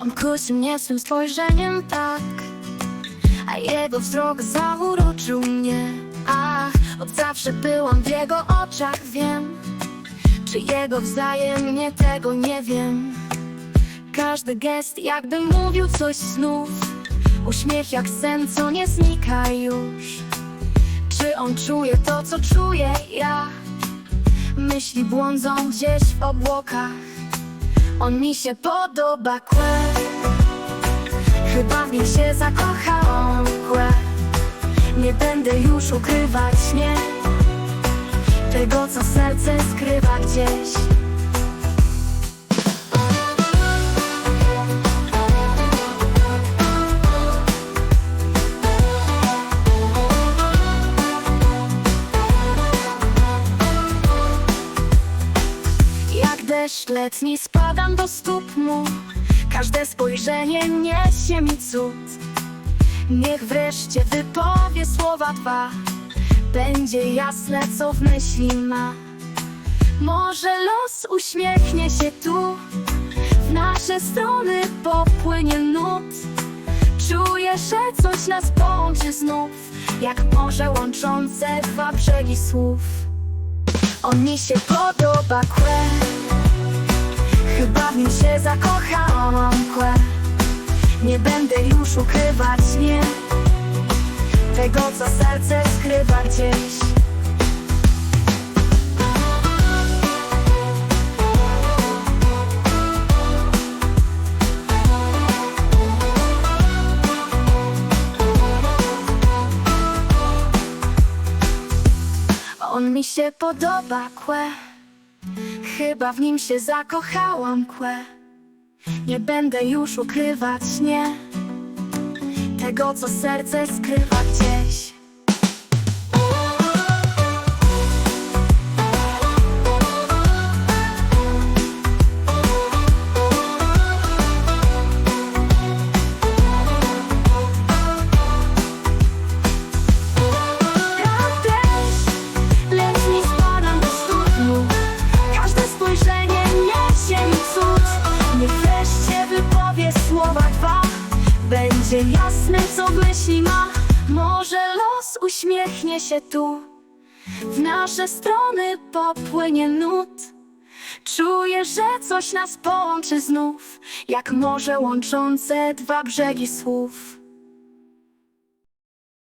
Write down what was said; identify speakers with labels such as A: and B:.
A: On kusi mnie swym spojrzeniem tak. A jego wzrok zauroczył mnie. Ach, od zawsze byłam w jego oczach, wiem. Czy jego wzajemnie tego nie wiem. Każdy gest jakby mówił coś znów. Uśmiech jak sen, co nie znika już. Czy on czuje to, co czuję ja? Myśli błądzą gdzieś w obłokach. On mi się podoba, kłe. Chyba w się zakochałam, kłe. Nie będę już ukrywać, nie Tego, co serce skrywa gdzieś deszcz letni spadam do stóp mu Każde spojrzenie niesie mi cud. Niech wreszcie wypowie słowa dwa. Będzie jasne co w myśli ma. Może los uśmiechnie się tu. W nasze strony popłynie nut. Czuję, że coś nas połączy znów. Jak morze łączące dwa brzegi słów. On mi się podoba, kłe w nim się zakochałam, kłe Nie będę już ukrywać, nie. Tego, co serce skrywa gdzieś. On mi się podoba, kłe Chyba w nim się zakochałam, kłe. Nie będę już ukrywać, nie. Tego, co serce skrywa gdzieś Będzie jasne co myśli ma. Może los uśmiechnie się tu. W nasze strony popłynie nut. Czuję, że coś nas połączy znów Jak morze łączące dwa brzegi słów